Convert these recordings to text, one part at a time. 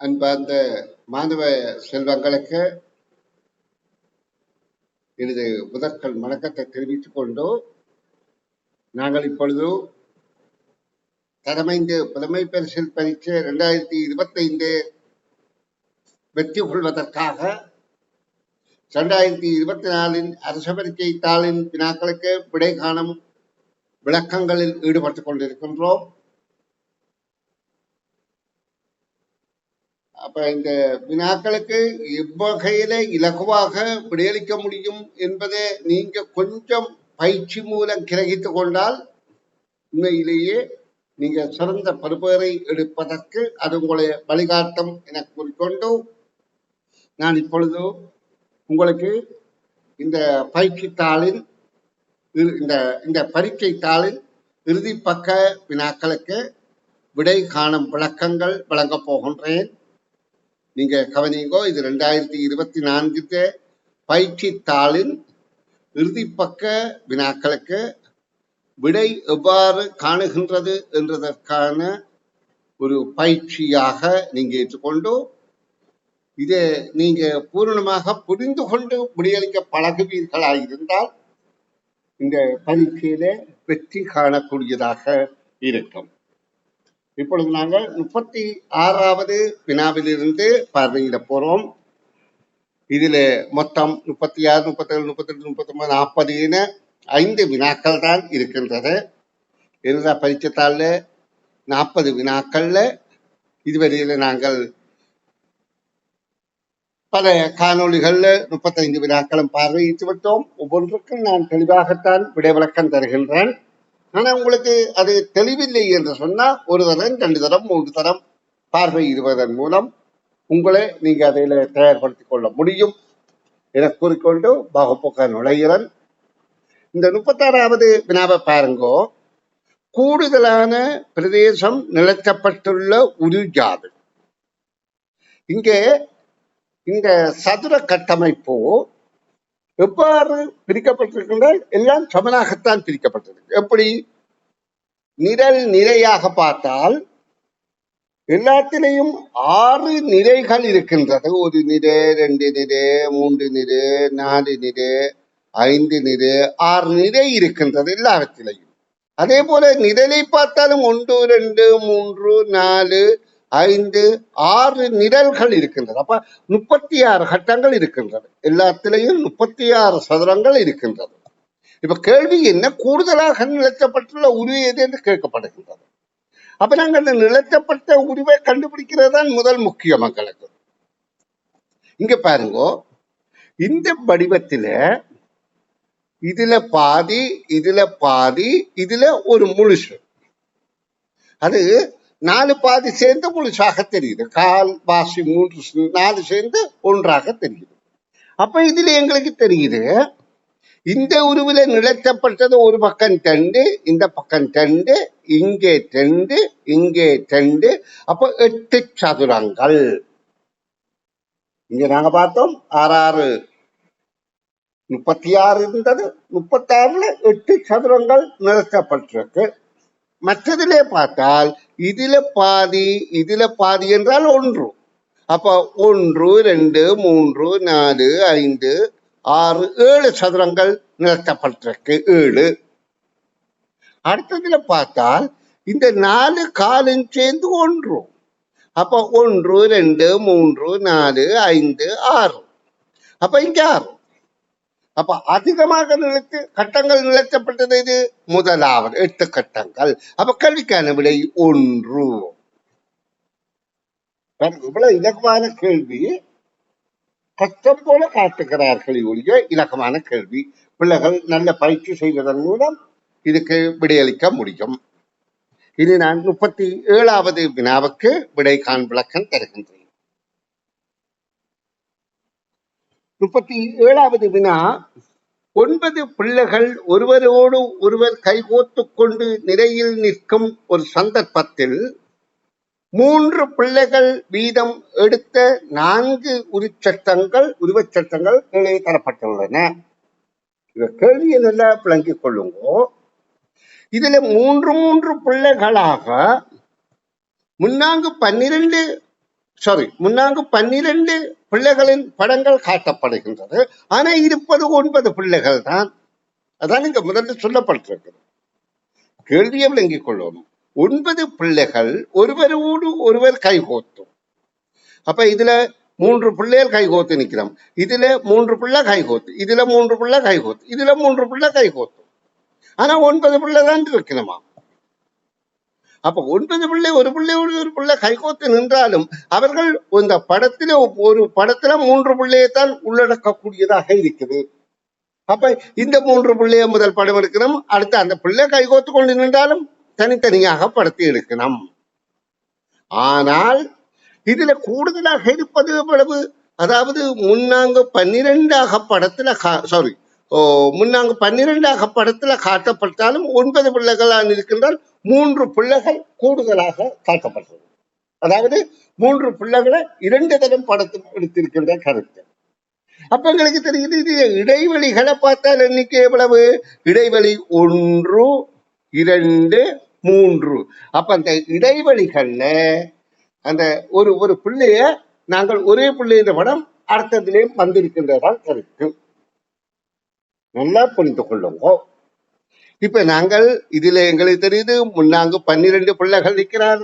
அன்பார்ந்த மாணவ செல்வங்களுக்கு எனது முதற்கண் வணக்கத்தை தெரிவித்துக் கொண்டு நாங்கள் இப்பொழுது தலைமைந்து புலமை பரிசில் பரீட்சை இரண்டாயிரத்தி இருபத்தைந்து வெற்றி கொள்வதற்காக இரண்டாயிரத்தி இருபத்தி நாலின் அரச பரீட்சை தாளின் வினாக்களுக்கு விடை காணும் விளக்கங்களில் ஈடுபட்டுக் கொண்டிருக்கின்றோம். அப்ப இந்த வினாக்களுக்கு எவ்வகையில இலகுவாக விடையளிக்க முடியும் என்பதை நீங்க கொஞ்சம் பயிற்சி மூலம் கிரகித்துக் கொண்டால் உண்மையிலேயே நீங்க சிறந்த பருப்பேரை எடுப்பதற்கு அது உங்களை வழிகாட்டும் என கூறிக்கொண்டு நான் இப்பொழுது உங்களுக்கு இந்த பயிற்சி தாளின் இந்த இந்த பரீட்சை தாளின் இறுதி பக்க வினாக்களுக்கு விடை காணும் விளக்கங்கள் வழங்கப் போகின்றேன். நீங்க கவனிங்கோ இது ரெண்டாயிரத்தி இருபத்தி நான்கு பயிற்சி தாளின் இறுதி பக்க வினாக்களுக்கு விடை எவ்வாறு காணுகின்றது என்றதற்கான ஒரு பயிற்சியாக நீங்க ஏற்றுக்கொண்டு இதை நீங்க பூரணமாக புரிந்து கொண்டு முடியளிக்க பழகுவீர்களாயிருந்தால் இந்த பரீட்சையில வெற்றி காணக்கூடியதாக இருக்கும். இப்பொழுது நாங்கள் முப்பத்தி ஆறாவது வினாவிலிருந்து பார்வையிட போறோம். இதுல மொத்தம் முப்பத்தி ஆறு முப்பத்தி ஏழு முப்பத்தி எட்டு முப்பத்தி ஒன்பது நாற்பது என ஐந்து வினாக்கள் தான் இருக்கின்றது. இருந்தால் பரிச்சத்தாளில் நாற்பது வினாக்கள்ல இதுவரையில நாங்கள் பல காணொளிகள்ல முப்பத்தைந்து வினாக்களும் பார்வையிட்டு விட்டோம். ஒவ்வொன்றுக்கும் நான் தெளிவாகத்தான் விடை விளக்கம் தருகின்றேன். ஆனா உங்களுக்கு அது தெளிவில்லை என்று சொன்னா ஒரு தரம் ரெண்டு தரம் மூன்று தரம் பார்வையிடுவதன் மூலம் உங்களை நீங்க அதில் தயார்படுத்திக் கொள்ள முடியும் என கூறிக்கொண்டு வகுப்புக்கு நுழைகிறன். இந்த முப்பத்தாறாவது வினாவை பாருங்கோ. கூடுதலான பிரதேசம் நிலத்தப்பட்டுள்ள உருஜாது இங்கே இந்த சதுர கட்டமைப்பு எவ்வாறு பிரிக்கப்பட்டிருக்கின்றால் எல்லாம் சமனாகத்தான் பிரிக்கப்பட்டிருக்கு. எப்படி? நிரல் நிறையாக பார்த்தால் எல்லாத்திலையும் ஆறு நிறைகள் இருக்கின்றது. ஒரு நிலை ரெண்டு நிலை மூன்று நிலை நாலு நிலை ஐந்து நிலை ஆறு நிறை இருக்கின்றது எல்லாவற்றிலையும். அதே போல நிரலை பார்த்தாலும் ஒன்று ரெண்டு மூன்று நாலு ஐந்து ஆறு நிழல்கள் இருக்கின்றது அப்ப முப்பத்தி ஆறு கட்டங்கள் இருக்கின்றது எல்லாத்திலையும் முப்பத்தி ஆறு சதுரங்கள் இருக்கின்றது இப்ப கேள்வி என்ன? கூடுதலாக நிலத்தப்பட்டுள்ள உரிமை எது என்று கேட்கப்படுகின்றது. அப்ப நாங்க அந்த நிலத்தப்பட்ட உருவை கண்டுபிடிக்கிறது தான் முதல் முக்கியம் மக்களுக்கு. இங்க பாருங்க. இந்த வடிவத்தில இதுல பாதி இதுல பாதி இதுல ஒரு முழுசு. அது நாலு பாதி சேர்ந்து முழுசாக தெரியுது. கால் வாசி மூன்று நாலு சேர்ந்து ஒன்றாக தெரியுது. அப்ப இதுல எங்களுக்கு தெரியுது இந்த உருவில நிலத்தப்பட்டது ஒரு பக்கம் தண்டு இந்த பக்கம் தண்டு இங்கே தண்டு இங்கே டெண்டு அப்ப எட்டு சதுரங்கள். இங்க நாங்க பார்த்தோம் ஆறாறு முப்பத்தி ஆறு இருந்தது முப்பத்தி ஆறுல எட்டு சதுரங்கள் நிறுத்தப்பட்டிருக்கு மற்றதிலே பார்த்தால் இதுல பாதி இதுல பாதி என்றால் ஒன்று. அப்ப ஒன்று ரெண்டு மூன்று நாலு ஐந்து ஆறு ஏழு சதுரங்கள் நிறுத்தப்பட்டிருக்கு. ஏழு. அடுத்ததுல பார்த்தால் இந்த நாலு காலும் சேர்ந்து ஒன்று. அப்ப ஒன்று ரெண்டு மூன்று நாலு ஐந்து ஆறு. அப்ப இங்க ஆறு. அப்ப அதிகமாக நிலைத்து கட்டங்கள் நிலைக்கப்பட்டது இது? முதலாவது எட்டு கட்டங்கள் அப்ப கல்விக்கான விடை ஒன்று. இவ்வளவு இலக்கமான கேள்வி. கஷ்டம் போல காட்டுகிறார்கள் ஒழிய இலக்கமான கேள்வி. பிள்ளைகள் நல்ல பயிற்சி செய்வதன் மூலம் இதுக்கு விடையளிக்க முடியும். இனி நான் முப்பத்தி ஏழாவது வினாவுக்கு விடை காண் விளக்கம் தருகின்றேன். முப்பத்தி ஏழாவது வினா ஒன்பது பிள்ளைகள் ஒருவரோடு ஒருவர் கைகோத்து கொண்டு நிறையில் நிற்கும் ஒரு சந்தர்ப்பத்தில் மூன்று பிள்ளைகள் வீதம் எடுத்த நான்கு உருச்சட்டங்கள் உருவச்சட்டங்கள் கீழே தரப்பட்டுள்ளன. இந்த கேள்வியை நல்லா விளங்கிக் கொள்ளுங்கோ? இதுல மூன்று மூன்று பிள்ளைகளாக முன்னாங்கு பன்னிரண்டு சாரி முன்னாங்கு பன்னிரண்டு பிள்ளைகளின் படங்கள் காட்டப்படுகின்றது. ஆனா இருப்பது ஒன்பது பிள்ளைகள் தான். அதான் இங்க முதல்ல சொல்லப்பட்டிருக்கிறது. கேள்வியை விளங்கிக் கொள்ளணும் ஒன்பது பிள்ளைகள் ஒருவரோடு ஒருவர் கைகோத்தும். அப்ப இதுல மூன்று பிள்ளைகள் கைகோத்து நிற்கிறோம் இதுல மூன்று பிள்ளை கைகோத்து இதுல மூன்று பிள்ளை கைகோத்து இதுல மூன்று பிள்ளை கைகோத்தும் ஆனா ஒன்பது பிள்ளை தான் இருக்கணுமா? அப்ப ஒன்பது பிள்ளை ஒரு பிள்ளை ஒரு பிள்ளை கைகோத்து நின்றாலும் அவர்கள் இந்த படத்தில ஒரு படத்துல மூன்று பிள்ளையைத்தான் உள்ளடக்கக்கூடியதாக இருக்குது. அப்ப இந்த மூன்று பிள்ளைய முதல் படம் எடுக்கணும் அடுத்து அந்த பிள்ளை கைகோத்து கொண்டு நின்றாலும் தனித்தனியாக படத்தை எடுக்கணும். ஆனால் இதுல கூடுதலாக இருப்பது எவ்வளவு? அதாவது முன்னாங்க பன்னிரெண்டாக படத்துல சாரி முன்னாங்க பன்னிரெண்டாக படத்துல காட்டப்பட்டாலும் ஒன்பது பிள்ளைகளாக இருக்கின்றால் மூன்று பிள்ளைகள் கூடுதலாக காட்டப்பட்டது. அதாவது மூன்று பிள்ளைகளை இரண்டு தரம் படத்தில் எடுத்திருக்கின்ற கருத்து அப்ப எங்களுக்கு தெரியுது இது இடைவெளிகளை பார்த்தால் எண்ணிக்கை எவ்வளவு? இடைவெளி ஒன்று இரண்டு மூன்று. அப்ப அந்த இடைவெளிகள்ல அந்த ஒரு ஒரு பிள்ளைய நாங்கள் ஒரே பிள்ளைன்ற படம் அடுத்ததுலேயும் வந்திருக்கின்றதால் கருத்து நல்லா புரிந்து கொள்ளுங்க. இப்ப நாங்கள் இதுல எங்களுக்கு தெரியுது முன்னாங்கு பன்னிரண்டு பிள்ளைகள் நிற்கிறார்.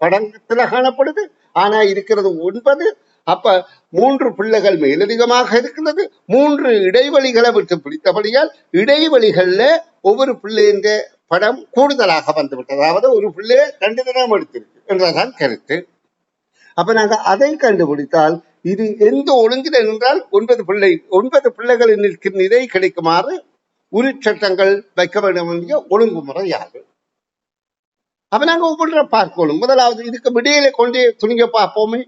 படத்துல காணப்படுது. ஆனா இருக்கிறது ஒன்பது. அப்ப மூன்று பிள்ளைகள் மேலதிகமாக இருக்கிறது மூன்று இடைவெளிகளை விட்டு பிடித்தபடியால் இடைவெளிகள்ல ஒவ்வொரு பிள்ளைன்ற படம் கூடுதலாக வந்துவிட்டது. அதாவது ஒரு பிள்ளைய ரெண்டு தினம் எடுத்திருக்கு. என்றதான் கருத்து. அப்ப நாங்க அதை கண்டுபிடித்தால் இது எந்த ஒழுங்கில் என்றால் ஒன்பது பிள்ளை ஒன்பது பிள்ளைகளின் நிற்கும் நிலை கிடைக்குமாறு உரிச்சட்டங்கள் வைக்க வேண்டும் என்ற ஒழுங்குமுறை யாது. அப்ப நாங்க ஒவ்வொன்ற பார்க்கணும். முதலாவது இதுக்கு விடையில கொண்டே துணிங்க பார்ப்போமே.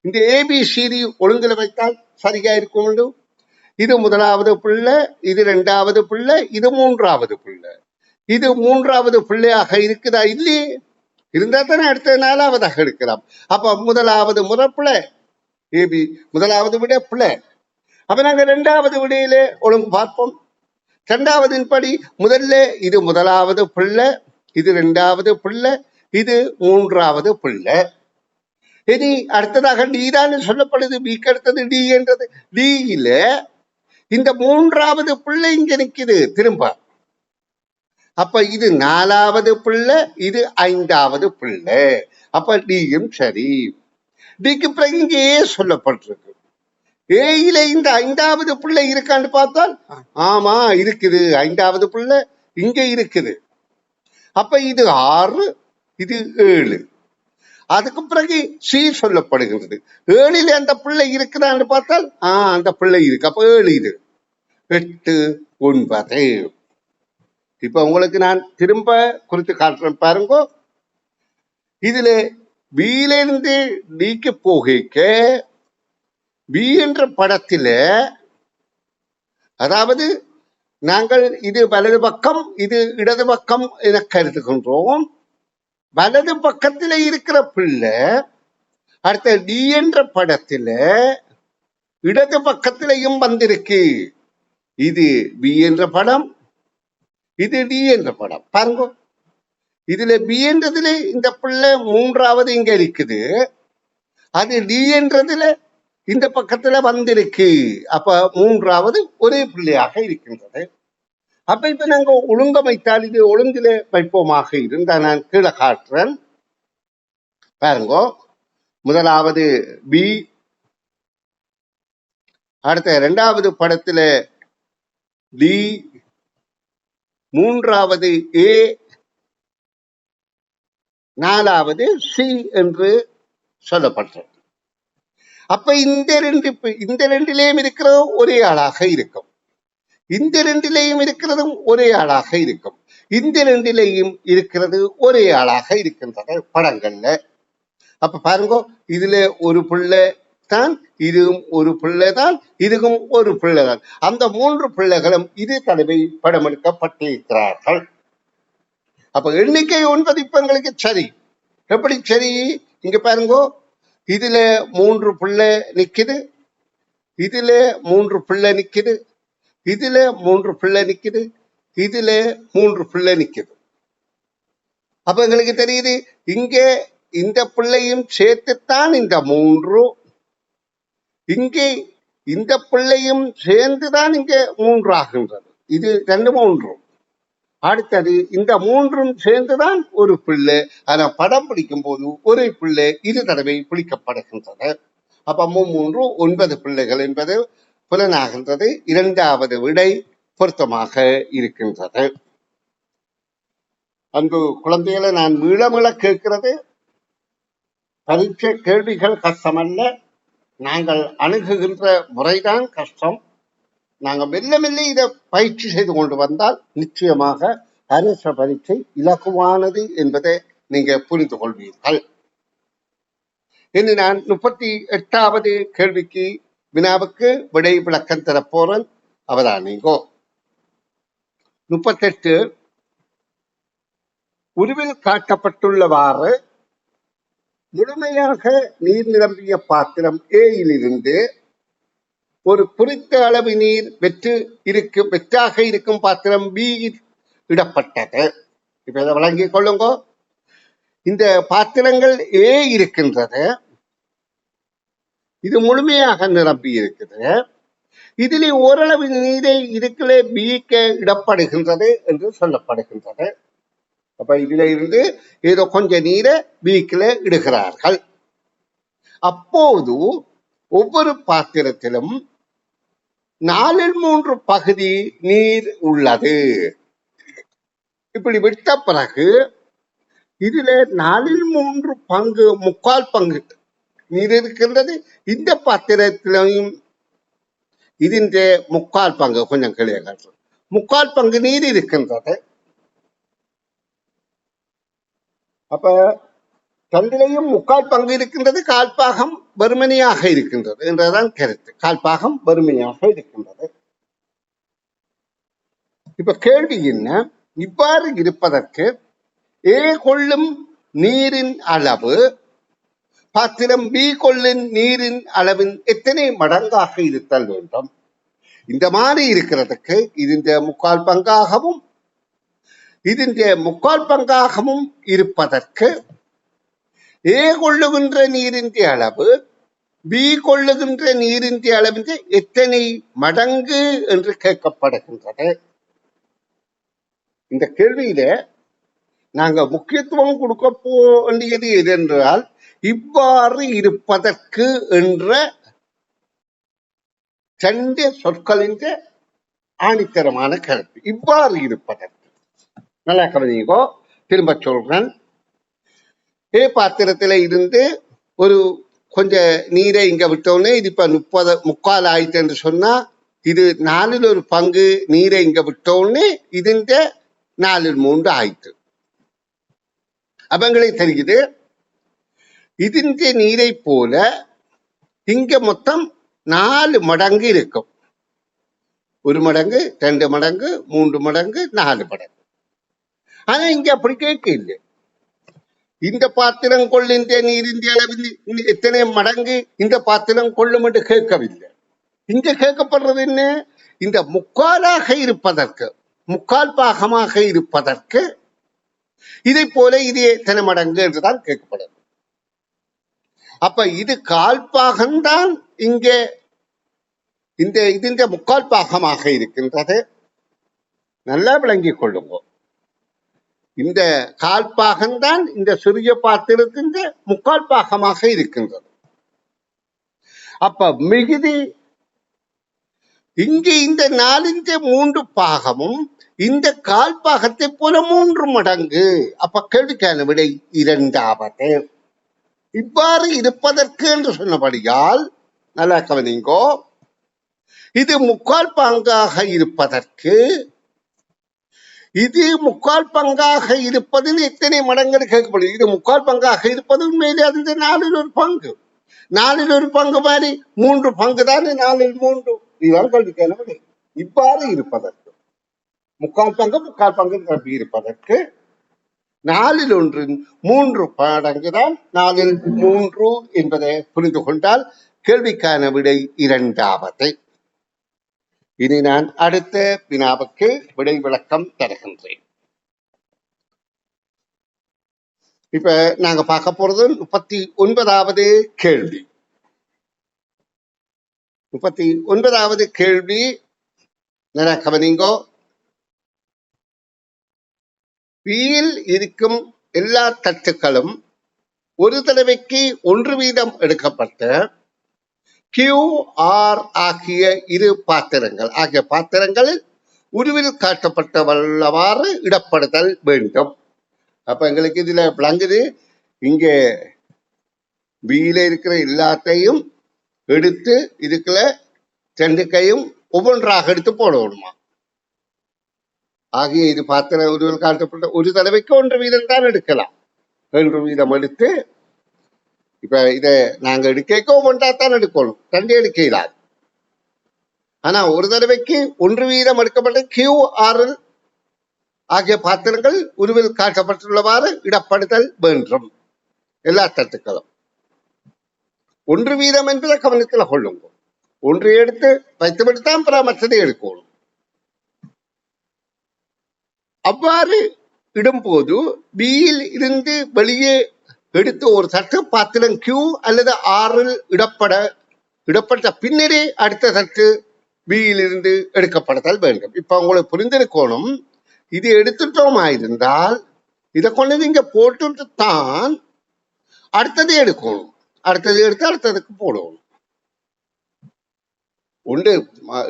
இந்த ஏபிசிடி ஒழுங்குல வைத்தால் சரியா இருக்கும் வேண்டும். இது முதலாவது பிள்ளை இது இரண்டாவது பிள்ளை இது மூன்றாவது பிள்ளை. இது மூன்றாவது பிள்ளையாக இருக்குதா இல்லையே? இருந்தா தானே அடுத்த நாலாவதாக எடுக்கலாம். அப்ப முதலாவது முறப்பிள்ளை ஏபி முதலாவது விட பிள்ளை அப்ப நாங்க ரெண்டாவது விடையிலே ஒழுங்கு பார்ப்போம். ரெண்டாவதின் படி முதல்ல இது முதலாவது பிள்ளை இது ரெண்டாவது பிள்ளை இது மூன்றாவது பிள்ளை. இனி அடுத்ததாக டி தான் சொல்லப்படுது. பிக்கு அடுத்தது டி என்றது. டியில இந்த மூன்றாவது பிள்ளை இங்க நிக்குது. திரும்ப. அப்ப இது நாலாவது பிள்ளை இது ஐந்தாவது பிள்ளை. அப்ப டியும் சரி. டிக்கு பிறகு இங்கேயே ஏ சொல்லப்பட்டிருக்கு. ஏயில இந்த ஐந்தாவது பிள்ளை இருக்கான்னு பார்த்தால் ஆமா இருக்குது. ஐந்தாவது பிள்ளை இங்க இருக்குது. அப்ப இது ஆறு இது ஏழு. அதுக்கு பிறகு சி சொல்லப்படுகிறது. ஏழில் அந்த பிள்ளை இருக்குதான்னு பார்த்தால் ஆ அந்த பிள்ளை இருக்கு. அப்ப ஏழு இது. எட்டு ஒன்பது. இப்ப உங்களுக்கு நான் திரும்ப குறித்து காட்டுறேன் பாருங்க. இதுல பியில நீக்க டிக்கு போகிக்க பி என்ற படத்தில அதாவது நாங்கள் இது வலது பக்கம் இது இடது பக்கம் என கருதுகின்றோம். வலது பக்கத்தில் இருக்கிற பிள்ளை அடுத்த டி என்ற படத்துல இடது பக்கத்திலையும் வந்திருக்கு. இது பி என்ற படம் இது டி என்ற படம். பாருங்க. இதுல பி என்றதுல இந்த பிள்ளை மூன்றாவது இங்க இருக்குது. அது டி என்றதுல இந்த பக்கத்துல வந்திருக்கு. அப்ப மூன்றாவது ஒரே பிள்ளையாக இருக்கின்றது. அப்ப இப்ப நாங்க ஒழுங்கமைத்தால் இது ஒழுங்கில வைப்போமாக இருந்தா நான் கீழே காட்டுறேன். பாருங்க. முதலாவது பி அடுத்த இரண்டாவது படத்துல டி மூன்றாவது ஏ நாலாவது சி என்று சொல்லப்பட்டது. அப்ப இந்த ரெண்டு இந்த ரெண்டிலேயும் இருக்கிறது ஒரே ஆளாக இருக்கும். இந்த ரெண்டிலேயும் இருக்கிறதும் ஒரே ஆளாக இருக்கும். இந்த ரெண்டிலேயும் இருக்கிறது ஒரே ஆளாக இருக்கின்றன படங்கள்ல. அப்ப பாருங்க இதுல ஒரு பிள்ளை தான் இதுவும் ஒரு பிள்ளை தான் இதுவும் ஒரு பிள்ளை தான். அந்த மூன்று பிள்ளைகளும் இரு தடவை படம் எடுக்கப்பட்டிருக்கிறார்கள் அப்ப எண்ணிக்கை ஒன்பது இப்ப எங்களுக்கு சரி. எப்படி சரி? இங்க பாருங்கோ. இதுல மூன்று பிள்ளை நிக்குது. இதுல மூன்று பிள்ளை நிக்குது. இதுல மூன்று பிள்ளை நிக்குது. இதுல மூன்று பிள்ளை நிக்குது. அப்ப எங்களுக்கு தெரியுது இங்கே இந்த பிள்ளையும் சேர்த்துத்தான் இந்த மூன்று. இங்கே இந்த பிள்ளையும் சேர்ந்துதான் இங்கே மூன்றாகின்றது. இது ரெண்டு மூன்றும் அடுத்தது இந்த மூன்றும் சேர்ந்துதான் ஒரு பிள்ளை. ஆனா படம் பிடிக்கும் போது ஒரு பிள்ளை இரு தடவை பிடிக்கப்படுகின்றது அப்ப மூன்று ஒன்பது பிள்ளைகள் என்பது புலனாகின்றது. இரண்டாவது விடை பொருத்தமாக இருக்கின்றது. அன்பு குழந்தைகளை நான் மீளமிழ கேட்கிறது. பரீட்சை கேள்விகள் கஷ்டமல்ல. நாங்கள் அணுகுகின்ற முறைதான் கஷ்டம். நாங்கள் மெல்ல மெல்ல இதை பயிற்சி செய்து கொண்டு வந்தால் நிச்சயமாக அரச பரீட்சை இலகுவானது என்பதை நீங்க புரிந்து கொள்வீர்கள். இனி நான் முப்பத்தி எட்டாவது கேள்விக்கு வினாவுக்கு விடை விளக்கம் தரப்போறன். அவரா நீங்கோ முப்பத்தெட்டு. உருவில் காட்டப்பட்டுள்ளவாறு முழுமையாக நீர் நிரம்பிய பாத்திரம் ஏயிலிருந்து ஒரு குறித்த அளவு நீர் வெற்று இருக்கு வெற்றாக இருக்கும் பாத்திரம் பி இடப்பட்டது. இப்ப இதை வழங்கிக் கொள்ளுங்க. இந்த பாத்திரங்கள் ஏ இருக்கின்றது. இது முழுமையாக நிரம்பி இருக்குது. இதிலே ஓரளவு நீரை இதுக்குள்ளே பிக்க இடப்படுகின்றது என்று சொல்லப்படுகின்றது. அப்ப இதுல இருந்து ஏதோ கொஞ்சம் நீரை பிக்கில் இடுகிறார்கள். அப்போது ஒவ்வொரு பாத்திரத்திலும் நாலில் மூன்று பகுதி நீர் உள்ளது. இப்படி விட்ட பிறகு இதுல நாலில் மூன்று பங்கு முக்கால் பங்கு நீர் இருக்கின்றது. இந்த பாத்திரத்திலையும் இதன் முக்கால் பங்கு கொஞ்சம் கிளிய காட்டுறேன் முக்கால் பங்கு நீர் இருக்கின்றது. அப்ப தண்டிலையும் முக்கால் பங்கு இருக்கின்றது கால்பாகம் வறுமனையாக இருக்கின்றது என்றதுதான் கருத்து. கால்பாகம் வறுமனையாக இருக்கின்றது. இப்ப கேள்வி என்ன? இவ்வாறு இருப்பதற்கு ஏ கொள்ளும் நீரின் அளவு பாத்திரம் பி கொள்ளின் நீரின் அளவின் எத்தனை மடங்காக இருத்தல் வேண்டும்? இந்த மாதிரி இருக்கிறதுக்கு இதுன்ற முக்கால் பங்காகவும் இதன் முக்கால் பங்காகவும் இருப்பதற்கு ஏ கொள்ளுகின்ற நீரின் அளவு பி கொள்ளுகின்ற நீரின் அளவின் எத்தனை மடங்கு என்று கேட்கப்படுகின்றது. இந்த கேள்வியில நாங்க முக்கியத்துவம் கொடுக்க போண்டியது எது என்றால் இவ்வாறு இருப்பதற்கு என்ற சண்டை சொற்களின் ஆணித்தரமான கருத்து. இவ்வாறு இருப்பதற்கு. நல்லா கவனிங்கோ. திரும்ப சொல்றேன். பாத்திரத்துல இருந்து ஒரு கொஞ்சம் நீரை இங்கே விட்டோன்னே இது இப்போ முப்பது முக்கால் ஆயிட்டு என்று சொன்னால் இது நாலில் ஒரு பங்கு நீரை இங்கே விட்டோன்னே இதுன்ற நாலில் மூன்று ஆயிட்டு. அப்போ எங்களுக்கு தெரியுது. இதுன்ற நீரை போல இங்க மொத்தம் நாலு மடங்கு இருக்கும். ஒரு மடங்கு ரெண்டு மடங்கு மூன்று மடங்கு நாலு மடங்கு. ஆனால் இங்க அப்படி கேட்க இல்லை. இந்த பாத்திரம் கொள்ளின்றேன் இருந்த அளவில் இத்தனை மடங்கு இந்த பாத்திரம் கொள்ளும் என்று கேட்கவில்லை. இங்கு கேட்கப்படுறது என்ன? இந்த முக்காலாக இருப்பதற்கு முக்கால் பாகமாக இருப்பதற்கு இதை போல இது எத்தனை மடங்கு என்றுதான் கேட்கப்படுது அப்ப இது கால்பாகம்தான் இங்கே இந்த இது இந்த முக்கால் பாகமாக இருக்கின்றது. நல்லா விளங்கிக் கொள்ளுங்கோ. இந்த கால்பாகம்தான் இந்த சிறிய பாத்திரத்தின் முக்கால் பாகமாக இருக்கின்றது. அப்ப மிகுதி இங்கே இந்த நாலிന്റെ மூன்று பாகமும் இந்த கால் பாகத்தை போல மூன்று மடங்கு. அப்ப கேள்விக்கான விடை இரண்டாவது. இவ்வாறு இருப்பதற்கு என்று சொன்னபடியால் நல்லா கவனிங்கோ இது முக்கால் பாங்காக இருப்பதற்கு இது முக்கால் பங்காக இருப்பதில் எத்தனை மடங்கு கேட்கப்படுது இது முக்கால் பங்காக இருப்பது உண்மையிலே அது நாலில் ஒரு பங்கு. நாலில் ஒரு பங்கு மாதிரி மூன்று பங்கு தானே நாலில் மூன்று. இதுதான் கல்வி கேள்வி. இவ்வாறு இருப்பதற்கு. முக்கால் பங்கு முக்கால் பங்கு கல்வி இருப்பதற்கு நாலில் ஒன்றின் மூன்று பாடங்கு தான் நாலில் மூன்று என்பதை புரிந்து கொண்டால் கேள்விக்கான விடை இரண்டாவது. இனி நான் அடுத்த வினாவுக்கு விடை விளக்கம் தருகின்றேன். இப்ப நாங்க பார்க்க போறது முப்பத்தி ஒன்பதாவது கேள்வி. முப்பத்தி ஒன்பதாவது கேள்வி. நல்லா கவனிங்கோ? பியில் இருக்கும் எல்லா தட்டுக்களும் ஒரு தடவைக்கு ஒன்று வீதம் எடுக்கப்பட்ட கியூ ஆர் ஆகிய இரு பாத்திரங்கள். ஆகிய பாத்திரங்களில் உருவில் காட்டப்பட்ட வல்லவாறு இடப்படுதல் வேண்டும். அப்ப எங்களுக்கு இதுல விளங்குது இங்கே வீல இருக்கிற எல்லாத்தையும் எடுத்து இதுக்குள்ள ரெண்டு கையும் ஒவ்வொன்றாக எடுத்து போடணுமா? ஆகிய இது பாத்திர உருவில் காட்டப்பட்ட ஒரு தடவைக்கு ஒன்று வீதம் தான் எடுக்கலாம். ஒன்று வீதம் எடுத்து இப்ப இதை நாங்க எடுக்க ஒவ்வொன்றா தான் எடுக்கணும். தண்டி எடுக்க இயலாது ஆனா ஒரு தடவைக்கு ஒன்று வீதம் எடுக்கப்பட்ட கியூஆர்எல் ஆகிய பாத்திரங்கள் உருவில் காட்டப்பட்டுள்ளவாறு இடப்படுதல் வேண்டும். எல்லா தட்டுக்களும். ஒன்று வீதம் என்பதை கவனத்தில் கொள்ளுங்க. ஒன்று எடுத்து வைத்துவிட்டு தான் பிற மற்றதை எடுக்கணும். அவ்வாறு இடும்போது பியில் இருந்து வெளியே எடுத்து ஒரு தட்டு பாத்திரம் கியூ அல்லது ஆறில் இடப்பட இடப்பட்ட பின்னரே அடுத்த தட்டு பியிலிருந்து எடுக்கப்படுதல் வேண்டும். இப்ப உங்களுக்கு புரிந்திருக்கணும் இது எடுத்துட்டோமா இருந்தால் இதை கொண்டு வந்து இங்க போட்டுட்டு தான் அடுத்தது எடுக்கணும். அடுத்தது எடுத்து அடுத்ததுக்கு போடணும். உண்டு.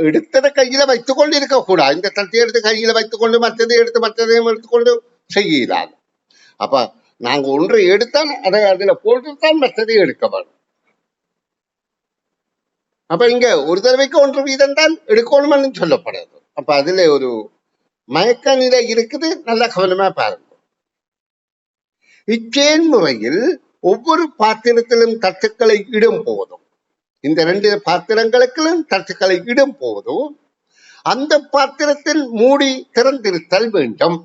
எடுத்ததை கையில வைத்துக் கொண்டு இருக்கக்கூடாது. இந்த தட்டை எடுத்து கையில வைத்துக் கொண்டு மற்றதை எடுத்து மற்றதையும் எடுத்துக்கொண்டு செய்யலாது. அப்ப நாங்க ஒன்றை எடுத்தால் அதை அதுல போட்டுத்தான் மற்றதை எடுக்க வேண்டும். அப்ப இங்க ஒரு தடவைக்கு ஒன்று வீதம் தான் எடுக்கணும்னு சொல்லப்படுது. அப்ப அதுல ஒரு மயக்க நிலை இருக்குது நல்லா கவனமா பாருங்க. இச்சேன் முறையில் ஒவ்வொரு பாத்திரத்திலும் தட்டுக்களை இடும் போதும். இந்த ரெண்டு பாத்திரங்களுக்கும் தட்டுக்களை இடும் போதும். அந்த பாத்திரத்தில் மூடி திறந்திருத்தல் வேண்டும்.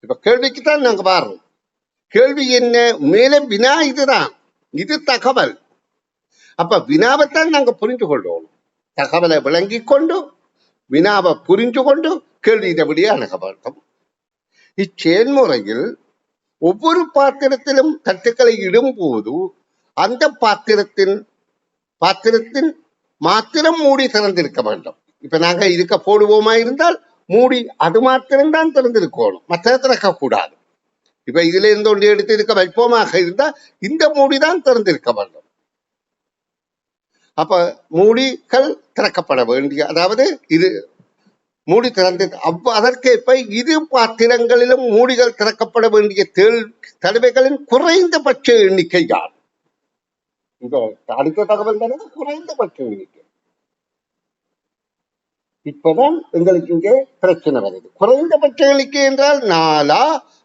இப்ப கேள்விக்கு தான் நாங்க வர்றோம். கேள்வி என்ன? மேலே வினா இதுதான். இது தகவல். அப்ப வினாவைத்தான் நாங்க புரிந்து கொள்ளணும் தகவலை விளங்கி கொண்டு வினாவை புரிஞ்சு கொண்டு கேள்வியிடபடியே அணுக வேண்டும். இச்செயல்முறையில் ஒவ்வொரு பாத்திரத்திலும் தட்டுக்களை இடும்போது அந்த பாத்திரத்தின் பாத்திரத்தின் மாத்திரம் மூடி திறந்திருக்க வேண்டும். இப்ப நாங்க இருக்க போடுவோமா இருந்தால் மூடி அது மாத்திரம்தான் திறந்திருக்கணும். மற்ற திறக்க கூடாது இப்ப இதுல இருந்து ஒன்று எடுத்து இருக்க வைப்போமாக இருந்தால் இந்த மூடி தான் திறந்திருக்க வேண்டும். அப்ப மூடிகள் திறக்கப்பட வேண்டிய அதாவது இது மூடி திறந்து அவ் அதற்கேற்ப இரு பாத்திரங்களிலும் மூடிகள் திறக்கப்பட வேண்டிய தேல் தடவைகளின் குறைந்தபட்ச எண்ணிக்கை யார்? இந்த அடுத்த தகவல் தானே குறைந்தபட்ச எண்ணிக்கை. இப்பதான் எங்களுக்கு இங்கே பிரச்சனை வருது. குறைந்தபட்ச எண்ணிக்கை என்றால் நாலா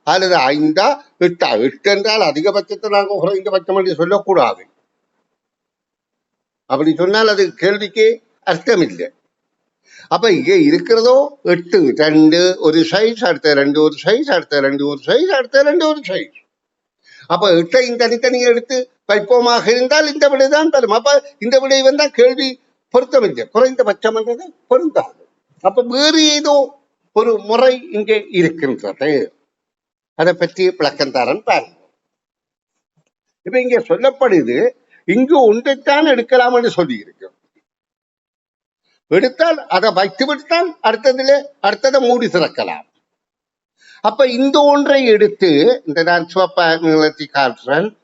அல்லது ஐந்தா எட்டா எட்டு என்றால் அதிகபட்சத்தை நாங்கள் குறைந்தபட்சம் என்று சொல்லக்கூடாது அப்படி சொன்னால் அது கேள்விக்கு அர்த்தம் இல்லை அப்ப இங்க இருக்கிறதோ எட்டு ரெண்டு ஒரு சைஸ் அடுத்த ரெண்டு ஒரு சைஸ் அடுத்த ரெண்டு ஒரு சைஸ் அடுத்த ரெண்டு ஒரு சைஸ் அப்ப எட்டையும் தனித்தனியை எடுத்து வைப்போமாக இருந்தால் இந்த விடை தான் தரும் அப்ப இந்த விடை வந்தா கேள்வி பொருத்தமில்லை குறைந்தபட்சம் என்றது பொருந்தாது அப்ப வேறு ஏதோ ஒரு முறை இங்கே இருக்கின்றது அதை பற்றி விளக்கம் தரன் பாருங்க இப்ப இங்க சொல்லப்படுது இங்கு ஒன்றைத்தான் எடுக்கலாம் என்று சொல்லி இருக்கு எடுத்தால் அதை வைத்து விட்டால் அடுத்ததுல அடுத்ததை மூடி திறக்கலாம். அப்ப இந்த ஒன்றை எடுத்து இந்த நான் சிவப்ப நிலத்தி காட்டுறேன்.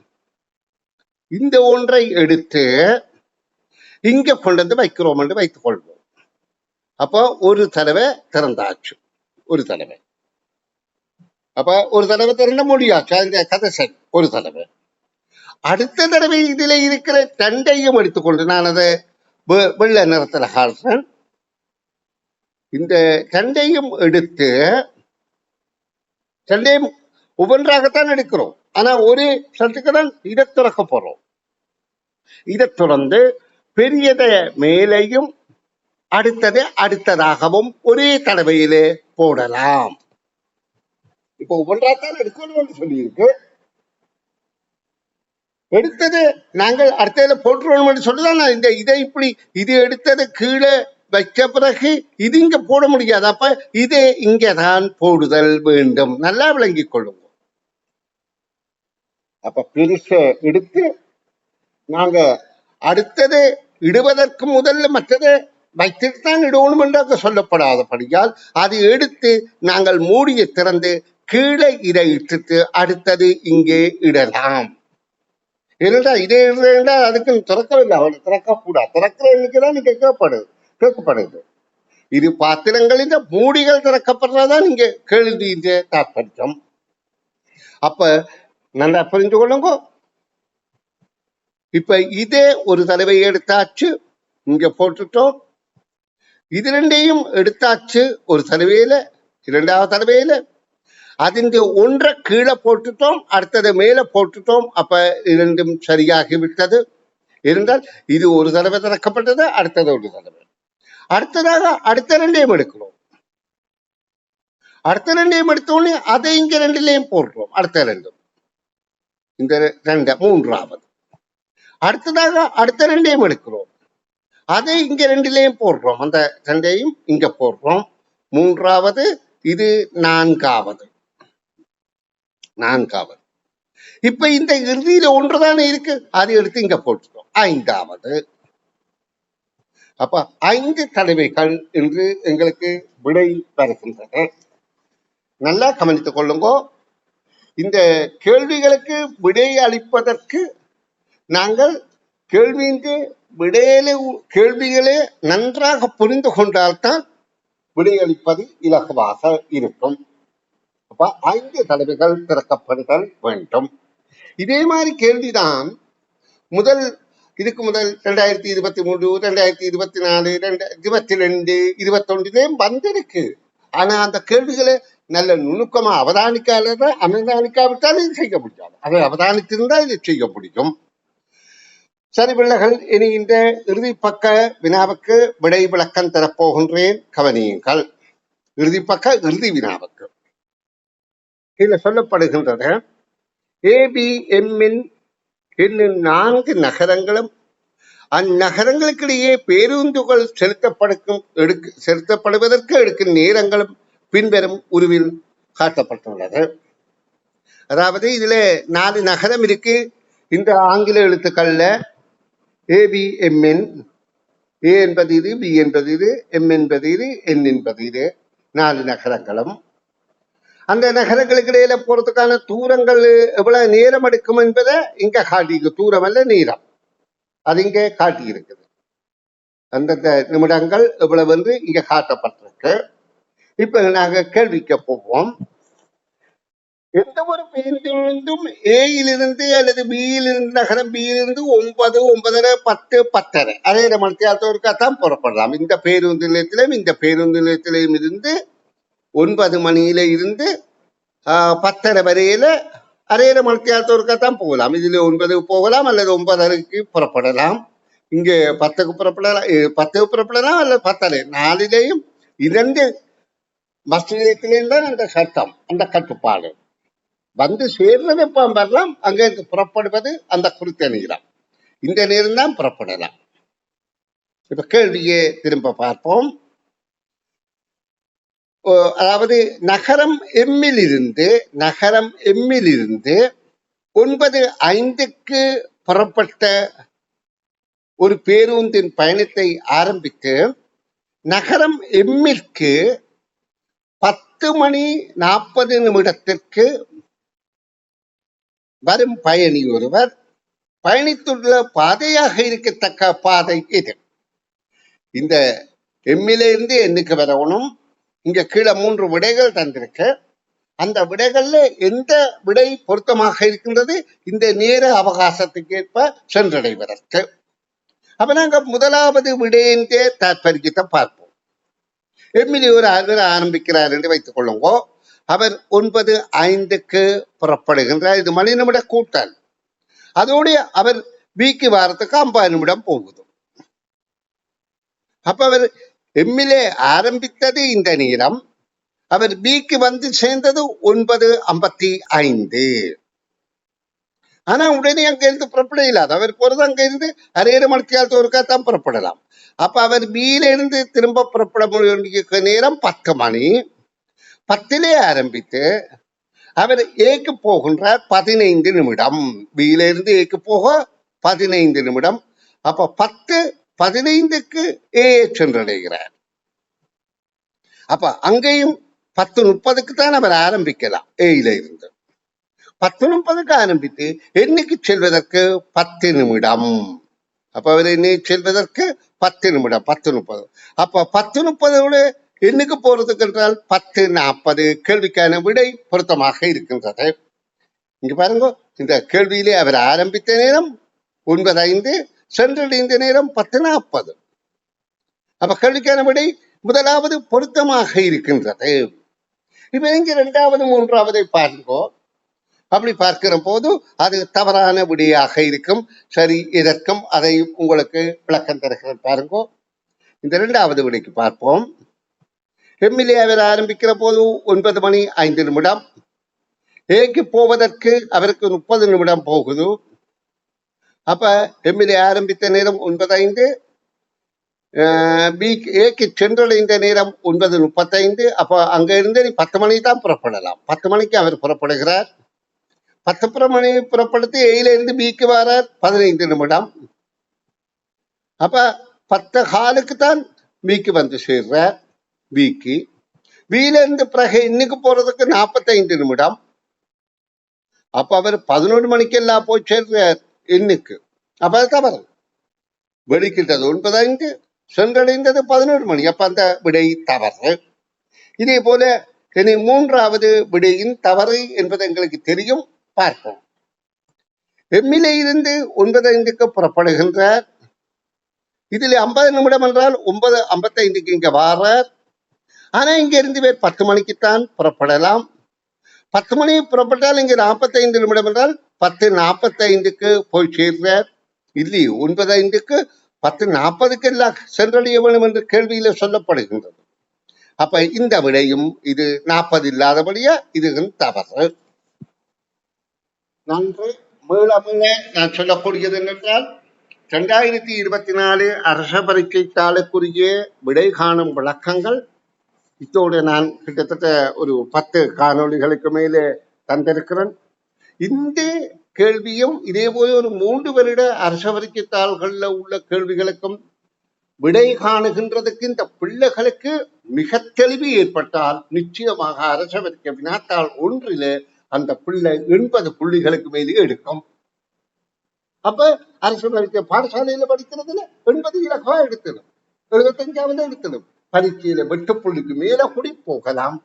இந்த ஒன்றை எடுத்து இங்க கொண்டு வந்து வைக்கிறோம் என்று வைத்துக் கொள்வோம். அப்போ ஒரு தடவை திறந்தாச்சு. ஒரு தடவை. அப்ப ஒரு தடவை திரண்ட முடியாச்சு அந்த கதை சரி. ஒரு தடவை. அடுத்த தடவை இதில் இருக்கிற தண்டையும் எடுத்துக்கொண்டு நான் அதை வெள்ளை நிறத்துல காட்டுறேன். இந்த தண்டையும் எடுத்து தண்டையும் ஒவ்வொன்றாகத்தான் எடுக்கிறோம். ஆனா ஒரு சட்டுக்கு தான் இதை திறக்க போறோம். இதை தொடர்ந்து பெரியதை மேலையும் அடுத்தது அடுத்ததாகவும் ஒரே தடவையிலே போடலாம். இப்போ ஒன்றாத்தான் எடுக்கணும் என்று சொல்லியிருக்கு. எடுத்தது நாங்கள் அடுத்ததுல போட்டுருவோம் என்று சொல்லுதான் நான் இந்த இதை இப்படி இது எடுத்தது கீழே வைக்க பிறகு இது இங்க போட முடியாது. அப்ப இது இங்கதான் போடுதல் வேண்டும். நல்லா விளங்கிக் கொள்ளுங்க. அப்ப பெருச எடுத்து நாங்க அடுத்தது இடுவதற்கு முதல்ல மற்றது வைத்துட்டு தான் இடணும் என்று சொல்லப்படாதபடியால் அது எடுத்து நாங்கள் மூடியை திறந்து கீழே இதை இட்டுட்டு அடுத்தது இங்கே இடலாம். ஏனென்றால் இதே இருந்தால் அதுக்கு திறக்கவில்லை அவள் திறக்கக்கூடாது திறக்கிற எண்ணிக்கைதான் நீங்க கேட்கப்படுது கேட்கப்படுது. இது பாத்திரங்களின் மூடிகள் திறக்கப்படுறதான் நீங்க கேள்வியின் தாற்பயம். அப்ப நல்லா புரிஞ்சு கொள்ளுங்க. இப்ப இதே ஒரு தடவை எடுத்தாச்சு. இங்க போட்டுட்டோம். இது ரெண்டையும் எடுத்தாச்சு ஒரு தடவையில இரண்டாவது தடவையில ஒன்றை கீழே போட்டுட்டோம் அடுத்ததை மேலே போட்டுட்டோம் அப்ப இரண்டும் சரியாகி விட்டது இருந்தால் இது ஒரு தடவை திறக்கப்பட்டது அடுத்தது ஒரு தடவை. அடுத்ததாக அடுத்த ரெண்டையும் எடுக்கிறோம். அடுத்த ரெண்டையும் எடுத்தோடனே அதை இங்க ரெண்டுலையும் போடுறோம் அடுத்த ரெண்டும் இந்த ரெண்ட மூன்றாவது. அடுத்ததாக அடுத்த ரெண்டையும் எடுக்கிறோம். அதை இங்க ரெண்டுலையும் போடுறோம் அந்த ரெண்டையும் இங்க போடுறோம். மூன்றாவது இது நான்காவது. நான்காவது இப்ப இந்த இறுதியில ஒன்றுதானே இருக்கு? அதை எடுத்து இங்க போட்டுட்டோம். ஐந்தாவது. அப்ப ஐந்து கடமைகள் என்று எங்களுக்கு விடை வருகின்றன நல்லா கவனித்துக் கொள்ளுங்க. இந்த கேள்விகளுக்கு விடை அளிப்பதற்கு நாங்கள் கேள்வியின்றி விடையிலே கேள்விகளே நன்றாக புரிந்து கொண்டால்தான் விடையளிப்பது இலகுவாக இருக்கும். அப்ப ஐந்து தலைமைகள் திறக்கப்படுதல் வேண்டும். இதே மாதிரி கேள்விதான் முதல் இதுக்கு முதல் ரெண்டாயிரத்தி இருபத்தி மூணு ரெண்டாயிரத்தி இருபத்தி நாலு ரெண்டு இருபத்தி ரெண்டு இருபத்தொன்றுலேயும் வந்திருக்கு. ஆனா அந்த கேள்விகளை நல்ல நுணுக்கமா அவதானிக்காத அவதானிக்காவிட்டால் இது செய்ய முடியாது. அதை அவதானித்திருந்தால் இது செய்ய முடியும். சரி பிள்ளைகள் இனி இந்த இறுதி பக்க வினாவுக்கு விடை விளக்கம் தரப்போகின்றேன். கவனியுங்கள். இறுதி பக்க இறுதி வினாவுக்கு. இதில் சொல்லப்படுகின்றது ஏபிஎம்மின் என்னும் நான்கு நகரங்களும் அந்நகரங்களுக்கிடையே பேருந்துகள் செலுத்தப்படுக்கும் எடுக்க செலுத்தப்படுவதற்கு எடுக்கும் நேரங்களும் பின்வரும் உருவில் காட்டப்பட்டுள்ளது. அதாவது இதில் நாலு நகரம் இருக்கு. இந்த ஆங்கில எழுத்துக்களில் ஏபிஎம்என் ஏ என்பது இது பி என்பது இது எம் என்பது இது என் என்பது இது நாலு நகரங்களும். அந்த நகரங்களுக்கு இடையில போறதுக்கான தூரங்கள் எவ்வளவு நேரம் எடுக்கும் என்பதை இங்க காட்டியிருக்கு. தூரம் அல்ல நேரம் அது இங்கே காட்டியிருக்குது. அந்தந்த நிமிடங்கள் எவ்வளவு என்று இங்க காட்டப்பட்டிருக்கு. இப்ப நாங்க கேள்விக்க போவோம். எந்த ஒரு பேருந்திலிருந்தும் ஏயிலிருந்து அல்லது பியிலிருந்து நகரம் பியிலிருந்து ஒன்பது ஒன்பதரை பத்து பத்தரை. அதே மத்தியாலத்தோருக்காத்தான் புறப்படலாம். இந்த பேருந்து நிலையத்திலும் இந்த பேருந்து நிலையத்திலையும் இருந்து ஒன்பது மணியில இருந்து ஆஹ், பத்தரை வரையில அரையில மணித்தியாலத்தோருக்காத்தான் போகலாம். இதுல ஒன்பதுக்கு போகலாம் அல்லது ஒன்பதரைக்கு புறப்படலாம். இங்க பத்துக்கு புறப்படலாம் பத்துக்கு புறப்படலாம் அல்லது பத்தரை. நாளிலேயும் இரண்டு பஸ் நிலையத்திலேயும் தான் அந்த சட்டம் அந்த கட்டுப்பாடு. வந்து சேர்றது பாம் வரலாம் அங்கிருந்து புறப்படுவது அந்த குறித்த நேரம். இந்த நேரம் தான் புறப்படலாம். இப்ப கேள்வியை திரும்ப பார்ப்போம். அதாவது நகரம் எம்மில் இருந்து நகரம் எம்மில் இருந்து ஒன்பது ஐந்துக்கு புறப்பட்ட ஒரு பேருந்தின் பயணத்தை ஆரம்பித்து நகரம் எம்மிற்கு பத்து மணி நாற்பது நிமிடத்திற்கு வரும் பயணி ஒருவர் பயணித்துள்ள பாதையாக இருக்கத்தக்க பாதை இது இந்த எம்மிலிருந்து என்னுக்கு வரணும் இங்க கீழே மூன்று விடைகள் தந்திருக்கு. அந்த விடைகள்ல எந்த விடை பொருத்தமாக இருக்கின்றது? இந்த நேர அவகாசத்துக்கு ஏற்ப சென்றடைவதற்கு. அப்ப நாங்க முதலாவது விடையின் தாற்பயத்தை பார்ப்போம். எம்மிலி ஒரு அவர் ஆரம்பிக்கிறார் என்று வைத்துக் கொள்ளுங்கோ. அவர் ஒன்பது ஐந்துக்கு புறப்படுகின்றார். இது மணி நிமிட கூட்டல். அதோடு அவர் வீக்கு வாரத்துக்கு ஐம்பது நிமிடம் போகுது. அப்ப அவர் எம்மிலே ஆரம்பித்தது இந்த நேரம் அவர் பிக்கு வந்து சேர்ந்தது ஒன்பது ஐம்பத்தி ஐந்து. ஆனா உடனே அங்க இருந்து புறப்பட இல்லாது அவர் போறது அங்க இருந்து அரையரை ஒருக்கா தான் புறப்படலாம். அப்ப அவர் பியில இருந்து திரும்ப புறப்பட முடிய நேரம் பத்து மணி. பத்திலே ஆரம்பித்து அவர் ஏக்கு போகின்றார் பதினைந்து நிமிடம். பியில இருந்து ஏக்கு போக பதினைந்து நிமிடம். அப்ப பத்து பதினைந்துக்கு ஏ சென்றடைகிறார் அப்ப அங்கேயும் பத்து முப்பதுக்கு தான் அவர் ஆரம்பிக்கலாம் ஏயில இருந்து. பத்து முப்பதுக்கு ஆரம்பித்து என்னைக்கு செல்வதற்கு? பத்து நிமிடம். அப்ப அவர் என்னை செல்வதற்கு? பத்து நிமிடம் பத்து முப்பது. அப்ப பத்து முப்பதோடு என்னைக்கு போறதுக்கு என்றால் பத்து நாற்பது கேள்விக்கான விடை பொருத்தமாக இருக்கின்றது. இங்க பாருங்க இந்த கேள்வியிலே அவர் ஆரம்பித்த நேரம் ஒன்பது ஐந்து சென்றடைந்த நேரம் பத்து நாற்பது அப்ப கேள்விக்கான விடை முதலாவது பொருத்தமாக இருக்கின்றது. இப்ப இங்க இரண்டாவது மூன்றாவதை பாருங்கோ அப்படி பார்க்கிற போது அது தவறான விடியாக இருக்கும். சரி இதற்கும் அதை உங்களுக்கு விளக்கம் தருகிறேன் பாருங்கோ. இந்த இரண்டாவது விடைக்கு பார்ப்போம். எம்எல்ஏ அவர் ஆரம்பிக்கிற போது ஒன்பது மணி ஐந்து நிமிடம். ஏக்கு போவதற்கு அவருக்கு முப்பது நிமிடம் போகுது. அப்ப எம்எல்ஏ ஆரம்பித்த நேரம் ஒன்பது ஐந்து பி ஏக்கு சென்றடைந்த நேரம் ஒன்பது முப்பத்தைந்து. அப்ப அங்க இருந்து நீ பத்து மணிக்கு தான் புறப்படலாம். பத்து மணிக்கு அவர் புறப்படுகிறார். பத்து மணி புறப்படுத்தி ஏயில இருந்து பிக்கு வரார். பதினைந்து நிமிடம். அப்ப பத்து காலுக்கு தான் பிக்கு வந்து சேர்றார். பிக்கு. பியில இருந்து பிறகு இன்னைக்கு போறதுக்கு நாற்பத்தைந்து நிமிடம். அப்ப அவர் பதினொன்று மணிக்கெல்லாம் போய் சேர்றார். இன்னைக்கு. அப்ப அது தவறு. வெடிக்கின்றது ஒன்பது ஐந்து சென்றடைந்தது பதினோரு மணி. அப்ப அந்த விடை தவறு. இதே போல இனி மூன்றாவது விடையின் தவறு என்பது எங்களுக்கு தெரியும். பார்ப்போம். எம்மிலே இருந்து ஒன்பது ஐந்துக்கு புறப்படுகின்றார். இதில் ஐம்பது நிமிடம் என்றால் ஒன்பது ஐம்பத்தைந்துக்கு இங்க வாரார். ஆனா இங்க இருந்து பேர் பத்து மணிக்குத்தான் புறப்படலாம். பத்து மணி புறப்பட்டால் இங்க நாற்பத்தைந்து நிமிடம் என்றால் பத்து நாற்பத்தைந்துக்கு போய் சேர்றார். இல்லை ஒன்பது ஐந்துக்கு பத்து நாற்பதுக்கு எல்லாம் சென்றடைய வேண்டும் என்று கேள்வியில சொல்லப்படுகின்றது. அப்ப இந்த விடையும் இது நாற்பது இல்லாதபடியா இது தவறு. நன்று. மீள மீள நான் சொல்லக்கூடியது என்னென்றால் ரெண்டாயிரத்தி இருபத்தி நாலு அரச பரீட்சை தாளுக்குரிய விடை காணும் விளக்கங்கள். இதோடு நான் கிட்டத்தட்ட ஒரு பத்து காணொளிகளுக்கு மேலே தந்திருக்கிறேன். இந்த கேள்வியும் இதே போல ஒரு மூன்று வருட அரசவரிக்கு தாள்கள்ல உள்ள கேள்விகளுக்கும் விடை காணுகின்றதுக்கு இந்த பிள்ளைகளுக்கு மிக தெளிவு ஏற்பட்டால் நிச்சயமாக அரசவரிக்க வினாத்தாள் ஒன்றிலே அந்த பிள்ளை எண்பது புள்ளிகளுக்கு மேலே எடுக்கும். அப்ப அரசு பரீட்சை பாடசாலையில படிக்கிறதுல எண்பது இலக்கா எடுத்துடும் எழுபத்தஞ்சாவது எடுத்துடும் பரீட்சையில வெட்டு புள்ளிக்கு மேல கூடி போகலாம்.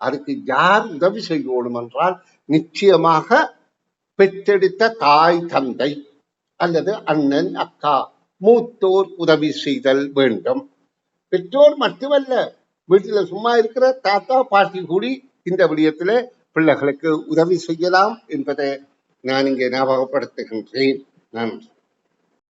அதுக்கு யார் உதவி செய்யணும் என்றால் நிச்சயமாக பெற்றெடுத்த தாய் தந்தை அல்லது அண்ணன் அக்கா மூத்தோர் உதவி செய்தல் வேண்டும். பெற்றோர் மட்டுமல்ல வீட்டுல சும்மா இருக்கிற தாத்தா பாட்டி கூடி இந்த விடயத்திலே பிள்ளைகளுக்கு உதவி செய்யலாம் என்பதை நான் இங்கே ஞாபகப்படுத்துகின்றேன். நன்றி.